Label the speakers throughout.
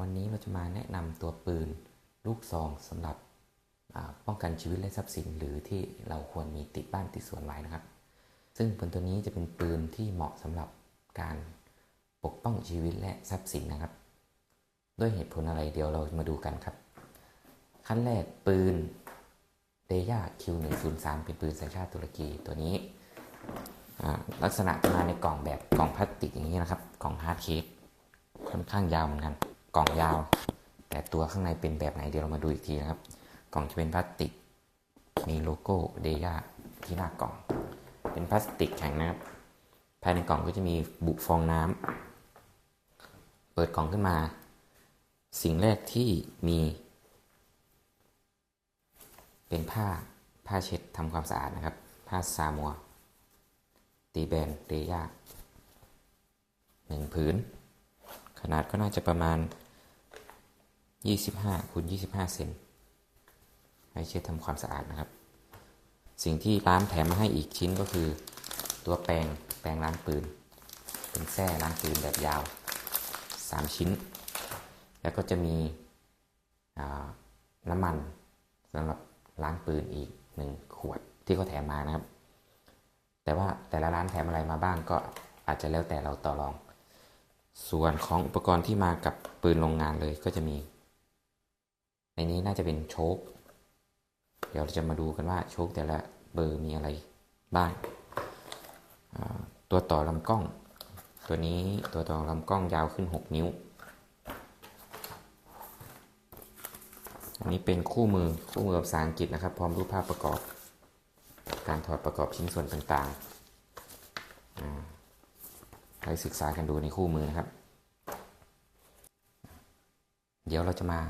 Speaker 1: วันนี้เราจะมาแนะนำตัวปืนลูกซองสำหรับป้องกันชีวิตและทรัพย์สิน หรือที่เราควรมีติดบ้านติดสวนไว้นะครับ ซึ่งปืนตัวนี้จะเป็นปืนที่เหมาะสำหรับการปกป้องชีวิตและทรัพย์สินนะครับ ด้วยเหตุผลอะไรเดี๋ยวเรามาดูกันครับ ขั้นแรกปืนเดย่า Q103 เป็นปืนสัญชาติตุรกีตัวนี้ลักษณะจะมาในกล่องแบบกล่องพลาสติกอย่างนี้นะครับ กล่องฮาร์ดเคสค่อนข้างยาวเหมือนกัน กล่องยาว แต่ตัวข้างในเป็นแบบไหนเดี๋ยวเรามาดูอีกทีนะครับ กล่องจะเป็นพลาสติก มีโลโก้เดย่าที่หน้ากล่อง เป็นพลาสติกแข็งนะครับ ภายในกล่องก็จะมีบุฟองน้ำเปิดกล่องขึ้นมา สิ่งแรกที่มี เป็นผ้าผ้าเช็ดทำความสะอาดนะครับ ผ้าซามัว ตีแบนเรย่าหนึ่งผืน ขนาดก็น่าจะประมาณ 25คูณ25 เซนให้เช็ดทำความสะอาดนะครับ สิ่งที่ร้านแถมมาให้อีกชิ้นก็คือ ตัวแปรงแปรงล้างปืน เป็นแส้ล้างปืนแบบยาว 3 ชิ้น แล้วก็จะมีน้ำมันสำหรับล้างปืนอีกหนึ่งขวดที่เขาแถมมานะครับ แต่ว่าแต่ละร้านแถมอะไรมาบ้างก็อาจจะแล้วแต่เราต่อรอง ส่วนของอุปกรณ์ที่มากับปืนโรงงานเลยก็จะมี ในนี้น่าจะเป็นโชค เดี๋ยวเราจะมาดูกันว่าโชคแต่ละเบอร์มีอะไรบ้าง ตัวต่อลำกล้อง ตัวนี้ตัวต่อลำกล้องยาวขึ้น 6 นิ้ว อันนี้เป็นคู่มือคู่มือภาษาอังกฤษนะครับ พร้อมรูปภาพประกอบ การถอดประกอบชิ้นส่วนต่างๆอ่าให้ศึกษากันดูในคู่มือนะครับ เดี๋ยวเราจะมา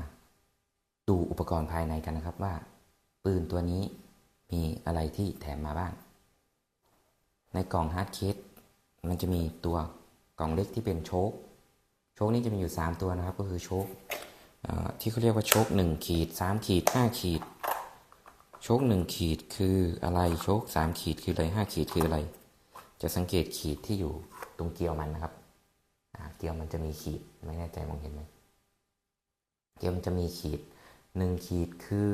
Speaker 1: ดูอุปกรณ์ภายในกันนะครับว่า ปืนตัวนี้มีอะไรที่แถมมาบ้าง ในกล่องฮาร์ดเคสมันจะมีตัวกล่องเล็กที่เป็นโชคโชคนี้จะมีอยู่ 3 ตัวนะครับ ก็คือโชคที่เขาเรียกว่าโชค1ขีด3ขีด5ขีด โชค1ขีดคืออะไรโชค3ขีดคืออะไร5ขีดคืออะไร จะสังเกตขีดที่อยู่ตรงเกลียวมันนะครับเกลียวมันจะมีขีดไม่แน่ใจมองเห็นไหมเกลียวมันจะมีขีด 1ขีดคือ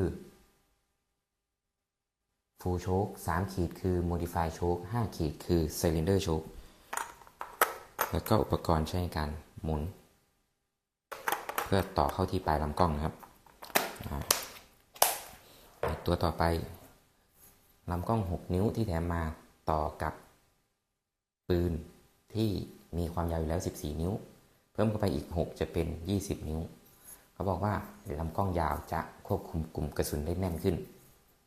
Speaker 1: ฟูโชค3ขีดคือ modify โชค5ขีดคือ cylinder โชคแล้วก็อุปกรณ์ใช้ในการหมุน เพื่อต่อเข้าที่ปลายลำกล้องนะครับ ตัวต่อไปลำกล้อง 6 นิ้วที่แถมมาต่อกับ ปืนที่มีความยาวอยู่แล้ว 14 นิ้ว เพิ่มเข้าไปอีก 6 จะเป็น 20 นิ้ว เขาบอกว่าลำกล้องยาวจะควบคุมกลุ่มกระสุนได้แน่นขึ้น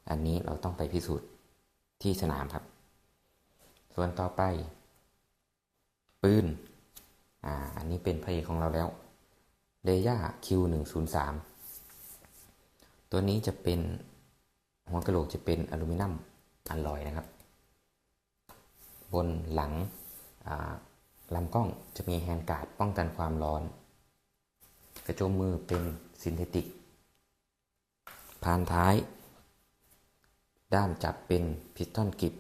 Speaker 1: อันนี้เราต้องไปพิสูจน์ที่สนามครับ ส่วนต่อไป ปืนอ่าอันนี้เป็นพระเอกของเราแล้วเ e ย่า Q103 ตัวนี้จะเป็นหัวกระโหลกจะเป็นอลูมิเนียมอัลลอยนะครับ บนหลังลำกล้องจะมีแฮนด์การ์ดป้องกันความร้อน กระโจมมือเป็นซินเทติกพานท้าย ด้ามจับเป็นพิสตอนกริป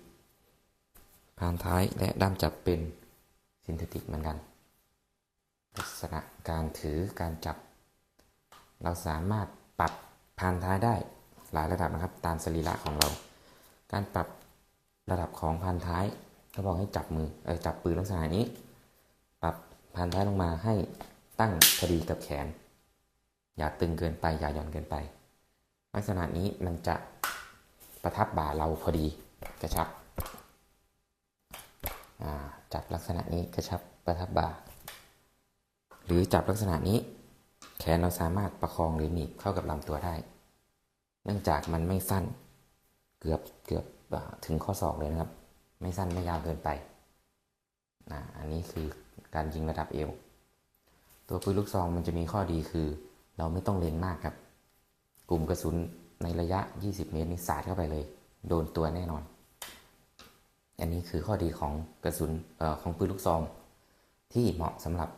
Speaker 1: พานท้ายและด้ามจับเป็นซินเทติกเหมือนกัน ลักษณะการถือการจับ เราสามารถปรับพานท้ายได้หลายระดับนะครับ ตามสรีระของเรา การปรับระดับของพานท้ายเขาบอกให้จับมือเออจับปืนลักษณะนี้ ปรับพานท้ายลงมาให้ ตั้งพอดีกับแขน อย่าตึงเกินไป อย่าหย่อนเกินไป ลักษณะนี้มันจะประทับบ่าเราพอดีกระชับจับลักษณะนี้กระชับประทับบ่า หรือจับลักษณะนี้ แขนเราสามารถประคองหรือหนีบเข้ากับลำตัวได้ เนื่องจากมันไม่สั้นเกือบเกือบถึงข้อศอกเลยนะครับ ไม่สั้นไม่ยาวเกินไป อันนี้คือการยิงระดับเอว ตัวปืนลูกซองมันจะมีข้อดีคือ เราไม่ต้องเล็งมากครับ กลุ่มกระสุนในระยะ 20 เมตรนี่สาดเข้าไปเลย โดนตัวแน่นอน อันนี้คือข้อดีของกระสุนออของปืนลูกซอง ที่เหมาะสำหรับ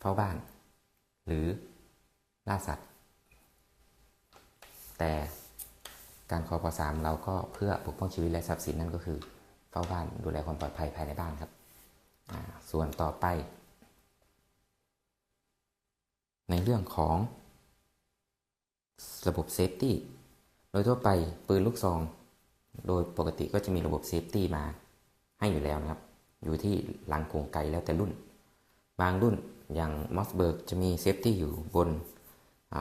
Speaker 1: เฝ้าบ้าน หรือล่าสัตว์ แต่การคอปสามเราก็เพื่อปกป้องชีวิตและทรัพย์สินนั่นก็คือเฝ้าบ้านดูแลความปลอดภัยภายในบ้านครับ ส่วนต่อไป ในเรื่องของระบบเซฟตี้โดยทั่วไปปืนลูกซอง โดยปกติก็จะมีระบบเซฟตี้มาให้อยู่แล้วนะครับ อยู่ที่หลังกรงไกแล้วแต่รุ่น บางรุ่นอย่างมอสเบิร์กจะมีเซฟตี้อยู่บน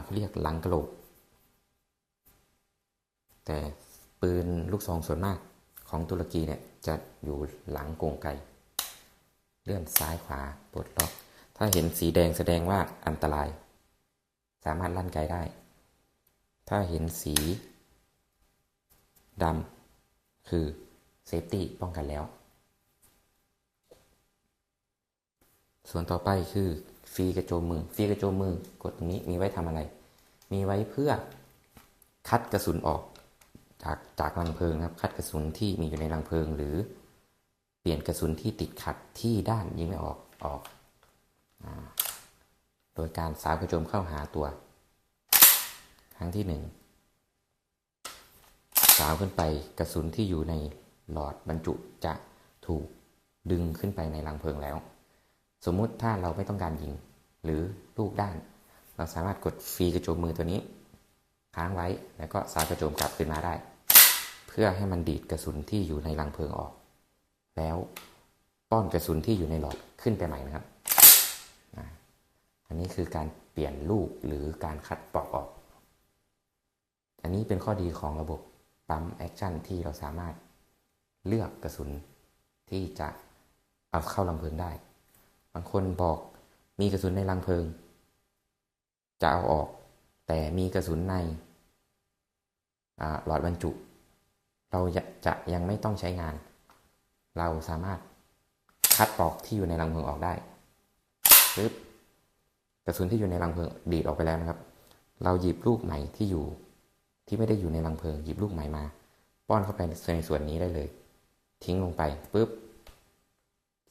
Speaker 1: เขาเรียกหลังกระโหลก แต่ปืนลูกซองส่วนมากของตุรกีเนี่ยจะอยู่หลังกรงไกเลื่อนซ้ายขวาปลดล็อก ถ้าเห็นสีแดงแสดงว่าอันตราย สามารถลั่นไกได้ ถ้าเห็นสีดำคือเซฟตี้ป้องกันแล้ว ส่วนต่อไปคือฟรีกระโจมมือฟรีกระโจมมือกดตรงนี้มีไว้ทำอะไร มีไว้เพื่อคัดกระสุนออกจากจากรังเพลิงครับคัดกระสุนที่มีอยู่ในรังเพลิง หรือเปลี่ยนกระสุนที่ติดขัดที่ด้านยิงไม่ออกออกอา โดยการสาวกระโจมเข้าหาตัว ครั้งที่หนึ่งสาวขึ้นไปกระสุนที่อยู่ในหลอดบรรจุจะถูกดึงขึ้นไปในรังเพลิงแล้ว สมมุติถ้าเราไม่ต้องการยิง หรือลูกด้าน เราสามารถกดฟรีกระโจมมือตัวนี้ ค้างไว้แล้วก็สาวกระโจมกลับขึ้นมาได้ เพื่อให้มันดีดกระสุนที่อยู่ในรังเพลิงออก แล้วป้อนกระสุนที่อยู่ในหลอดขึ้นไปใหม่นะครับ อันนี้คือการเปลี่ยนลูกหรือการคัดปอกออก อันนี้เป็นข้อดีของระบบปั๊มแอคชั่นที่เราสามารถเลือกกระสุนที่จะเอาเข้ารังเพลิงได้ บางคนบอกมีกระสุนในรังเพลิง จะเอาออก แต่มีกระสุนในหลอดบรรจุ เราจะยังไม่ต้องใช้งาน เราสามารถคัดปลอกที่อยู่ในรังเพลิงออกได้ปึ๊บ กระสุนที่อยู่ในรังเพลิงดีดออกไปแล้วนะครับ เราหยิบลูกใหม่ที่อยู่ ที่ไม่ได้อยู่ในรังเพลิง หยิบลูกใหม่มา ป้อนเข้าไปในส่วนนี้ได้เลย ทิ้งลงไปปุ๊บ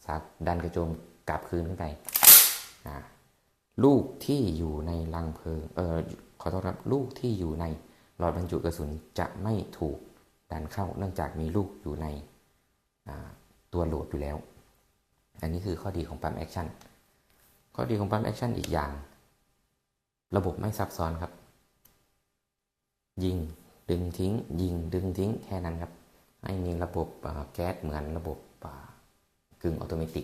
Speaker 1: สับดันกระโจมกลับคืนขึ้นไปลูกที่อยู่ในรังเพลิงเออขอโทษครับลูกที่อยู่ในหลอดบรรจุกระสุนจะไม่ถูกดันเข้าเนื่องจากมีลูกอยู่ในตัวโหลดอยู่แล้ว อันนี้คือข้อดีของปั๊มแอคชั่น ข้อดีของปั๊มแอคชั่นอีกอย่าง ระบบไม่ซับซ้อนครับ ยิง ดึงทิ้ง ยิง ดึงทิ้ง แค่นั้นครับ ไม่มีระบบแก๊สเหมือนระบบกึ่งอัตโนมัติ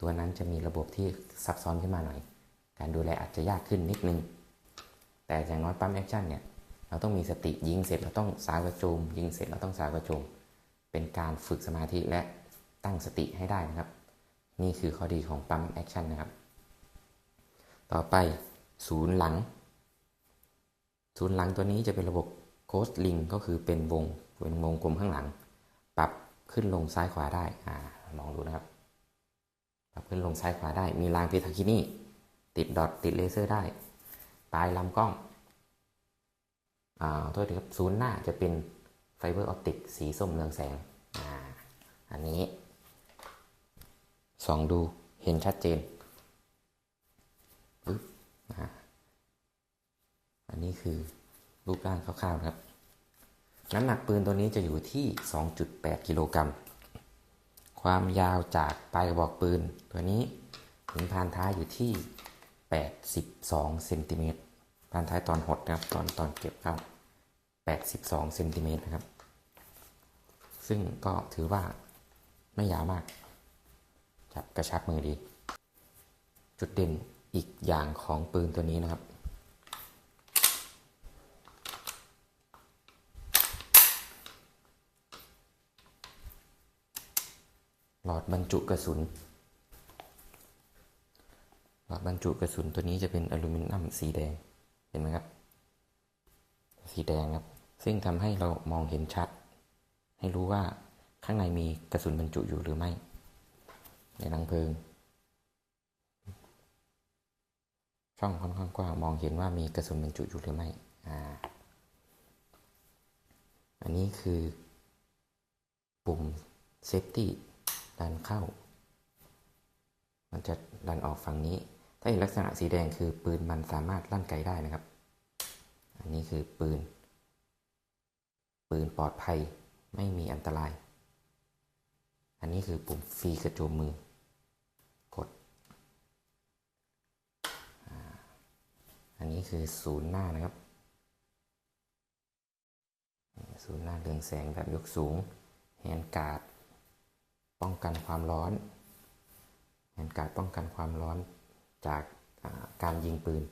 Speaker 1: ตัวนั้นจะมีระบบที่ซับซ้อนขึ้นมาหน่อย การดูแลอาจจะยากขึ้นนิดนึง แต่อย่างน้อยปั๊มแอคชั่นเนี่ย เราต้องมีสติยิงเสร็จเราต้องสาวกระโจม ยิงเสร็จเราต้องสาวกระโจม เป็นการฝึกสมาธิและตั้งสติให้ได้นะครับ นี่คือข้อดีของปั๊มแอคชั่นนะครับ ต่อไปศูนย์หลัง ศูนย์หลังตัวนี้จะเป็นระบบโคสลิงก็คือเป็นวงเป็นวงกลมข้างหลัง ปรับขึ้นลงซ้ายขวาได้อ่ามองดูนะครับ ปรับขึ้นลงซ้ายขวาได้ มีรางพิทาคินี่ติดดอทติดเลเซอร์ได้ ปลายลำกล้องอ่าโทษทีครับศูนย์หน้าจะเป็นไฟเบอร์ออปติกสีส้มเรืองแสงอ่าอันนี้ ส่องดูเห็นชัดเจนปึ๊บอันนี้คือรูปร่างคร่าวๆครับ น้ำหนักปืนตัวนี้จะอยู่ที่ 2.8 กิโลกรัม ความยาวจากปลายกระบอกปืนตัวนี้ถึงพานท้ายอยู่ที่ 82 เซนติเมตรพานท้ายตอนหดนะครับ ตอนตอนเก็บเข้า 82 เซนติเมตรนะครับ ซึ่งก็ถือว่าไม่ยาวมาก จับกระชับมือดี จุดเด่นอีกอย่างของปืนตัวนี้นะครับ หลอดบรรจุกระสุน หลอดบรรจุกระสุนตัวนี้จะเป็นอลูมิเนียมสีแดง เห็นไหมครับ สีแดงครับ ซึ่งทำให้เรามองเห็นชัด ให้รู้ว่าข้างในมีกระสุนบรรจุอยู่หรือไม่ ในรังเพลิง ช่องค่อนข้างกว้างมองเห็นว่ามีกระสุนบรรจุอยู่หรือไม่อ่าอันนี้คือปุ่มเซฟตี้ดันเข้า มันจะดันออกฝั่งนี้ ถ้าเห็นลักษณะสีแดงคือปืนมันสามารถลั่นไกได้นะครับ อันนี้คือปืน ปืนปลอดภัยไม่มีอันตราย อันนี้คือปุ่มฟรีกระโจมมือ กด อันนี้คือศูนย์หน้านะครับศูนย์หน้าเรืองแสงแบบยกสูงแฮนด์การ์ดป้องกันความร้อนแฮนด์การ์ดป้องกันความร้อนจากการยิงปืน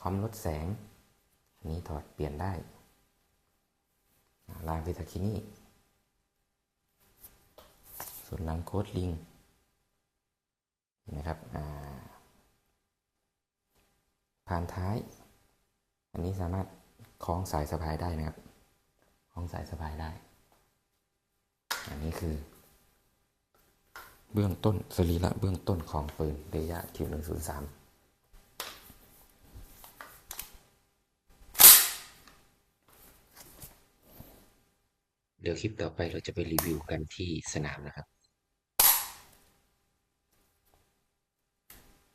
Speaker 1: คอมลดแสง อันนี้ถอดเปลี่ยนได้ลายเวทาคินี่ส่วนหลังโคดลิงนะครับอ่า ผ่านท้าย อันนี้สามารถคล้องสายสะพายได้นะครับ คล้องสายสะพายได้ อันนี้คือ เบื้องต้นสรีระเบื้องต้นของปืนเรยะคิวหนึ่งศูนย์สามเดี๋ยวคลิปต่อไปเราจะไปรีวิวกันที่สนามนะครับ